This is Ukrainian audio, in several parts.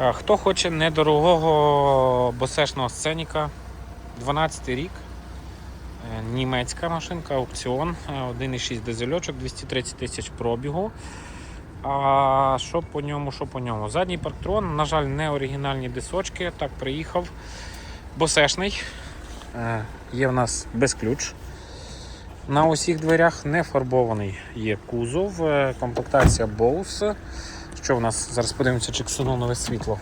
Е, Хто хоче недорогого босешного сценіка, 12 рік, е, німецька машинка, аукціон, е, 1,6 дизельочок, 230 тисяч пробігу. А що по ньому, що по ньому? Задній парктрон, на жаль, не оригінальні дисочки. Так, приїхав. Босешний. Е, Є в нас без ключ. На усіх дверях не фарбований є кузов, е, комплектація Bose. Що в нас? Зараз подивимося, чи ксенонове світло.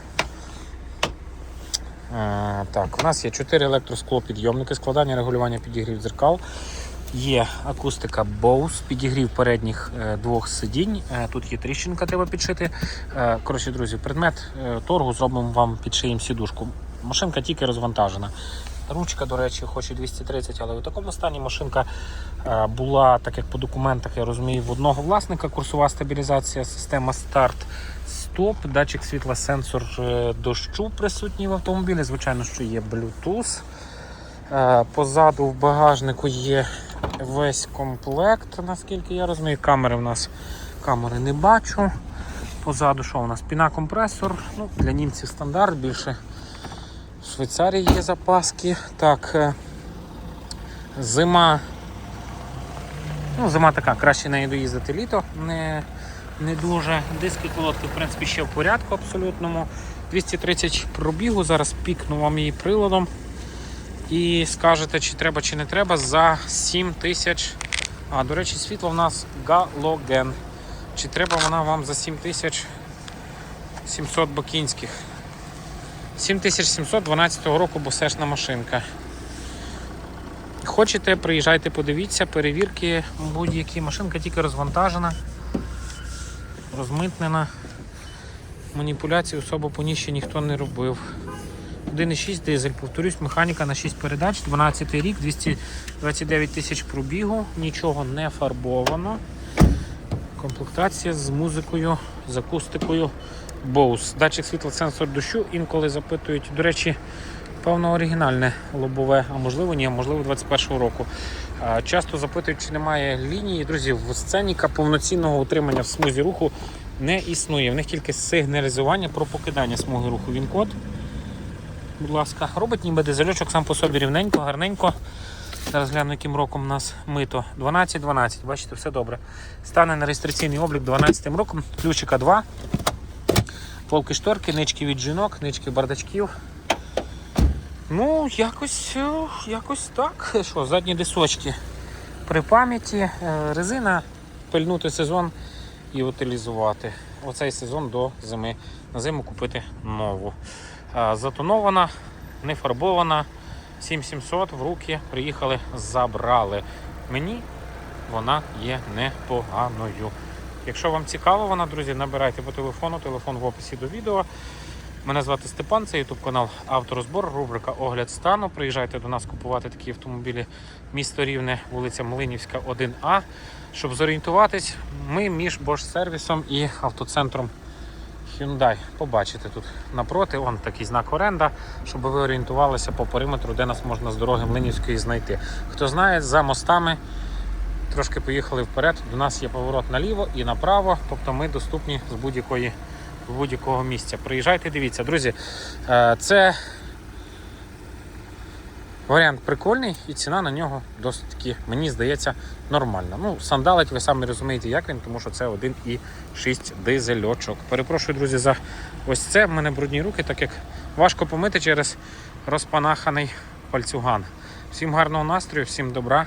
Е, так, у нас є 4 електросклопідйомники, складання регулювання підігрів дзеркал. Є акустика Bose, підігрів передніх е, двох сидінь. Е, тут є тріщинка, треба підшити. Коротше, друзі, предмет торгу зробимо вам підшиємо сідушку. Машинка тільки розвантажена. Ручка, до речі, хоч і 230, але у такому стані машинка е, була, так як по документах, я розумію, в одного власника курсова стабілізація, система старт. Стоп, датчик світла, сенсор е, дощу присутній в автомобілі. Звичайно, що є Bluetooth. Е, Позаду в багажнику є весь комплект, наскільки я розумію. Камери в нас камери не бачу. Позаду що у нас? Піна-компресор. Ну, для німців стандарт більше. Швейцарії є запаски. Так, е, зима. Ну, зима така, краще нею доїздити літо. Не, не дуже. Диски колодки, в принципі, ще в порядку абсолютному. 230 пробігу, зараз пікну вам її приладом. І скажете, чи треба, чи не треба за 7 тисяч. А, до речі, світло в нас галоген. Чи треба вона вам за 7700 бакінських? 7712 року босешна машинка. Хочете, приїжджайте, подивіться, перевірки будь-які. Машинка тільки розвантажена, розмитнена. Маніпуляції особо по ній ще ніхто не робив. 1,6 дизель, повторюсь, механіка на 6 передач, 12 рік, 229 тисяч пробігу, нічого не фарбовано. Комплектація з музикою, з акустикою Bose. Датчик світла, сенсор дощу, інколи запитують, до речі, певно, оригінальне лобове, а можливо ні, можливо 21-го року. Часто запитують, чи немає лінії. Друзі, в сценіка повноцінного утримання в смузі руху не існує. В них тільки сигналізування про покидання смуги руху. Він код. Будь ласка, робить ніби дизельочок сам по собі рівненько, гарненько. Зараз гляну, яким роком у нас мито. 12-12, бачите, все добре. Стане на реєстраційний облік 12 роком, ключика 2. Полки шторки, нички від жінок, нички бардачків. Ну, якось, е, якось так. Що, задні дисочки при пам'яті. Е, Резина пильнути сезон і утилізувати. Оцей сезон до зими. На зиму купити нову. Е, Затонована, не фарбована. 7700 в руки приїхали, забрали. Мені вона є непоганою. Якщо вам цікаво вона, друзі, набирайте по телефону, телефон в описі до відео. Мене звати Степан, це YouTube канал Авторозбор, рубрика Огляд стану. Приїжджайте до нас купувати такі автомобілі місто Рівне, вулиця Млинівська, 1А. Щоб зорієнтуватись, ми між Bosch сервісом і автоцентром Hyundai. Побачите тут напроти, он такий знак оренда, щоб ви орієнтувалися по периметру, де нас можна з дороги Млинівської знайти. Хто знає, за мостами трошки поїхали вперед. До нас є поворот наліво і направо, тобто ми доступні з будь-якої будь-якого місця. Приїжджайте, дивіться, друзі. е, Це варіант прикольний і ціна на нього досить таки, мені здається, нормальна. Ну, сандалить, ви самі розумієте, як він, тому що це 1,6 дизельочок. Перепрошую, друзі, за ось це. В мене брудні руки, так як важко помити через розпанаханий пальцюган. Всім гарного настрою, всім добра.